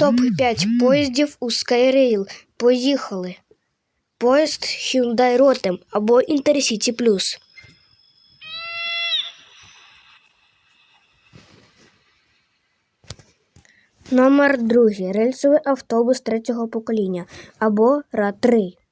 Топ-5 поїздів у Skyrail. Поїхали. Поїзд Hyundai Rotem або Intercity Plus. Номер другий. Рельсовий автобус третього покоління або РА-3.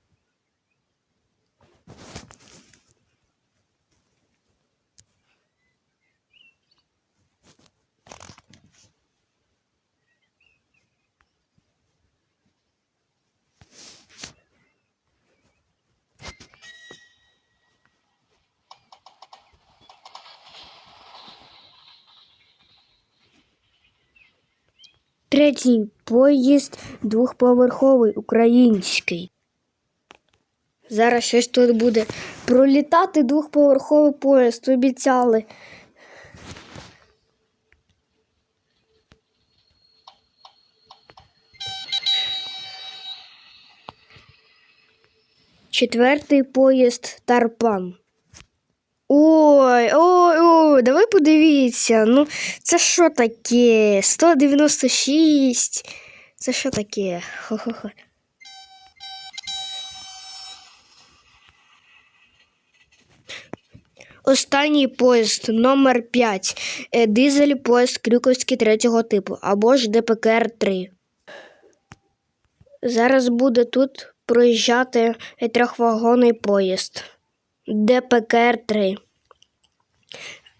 Третій поїзд двохповерховий український. Зараз щось тут буде пролітати двохповерховий поїзд, обіцяли. Четвертий поїзд Тарпан. Ой, ой, ой, давай подивіться. Ну, це що таке? 196. Це що таке? Хо-хо-хо. Останній поїзд номер 5. Е, Дизель поїзд Крюковський третього типу або ж ДПКР 3. Зараз буде тут проїжджати трьохвагонний поїзд ДПКР 3.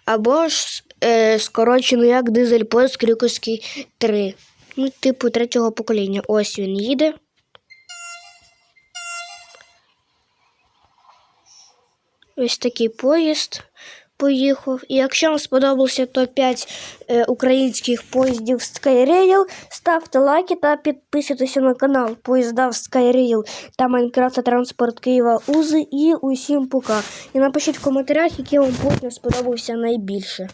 Або ж е, скорочено як дизель поїзд Крюковський 3. Ну, типу третього покоління. Ось він їде. Ось такий поїзд поїхав. І якщо вам сподобався топ-5 е, українських поїздів Skyrail, ставте лайки та підписуйтеся на канал Поїзда в Skyrail та Майнкрафт та Транспорт Києва Узи і усім пока. І напишіть в коментарях, який вам поїзд сподобався найбільше.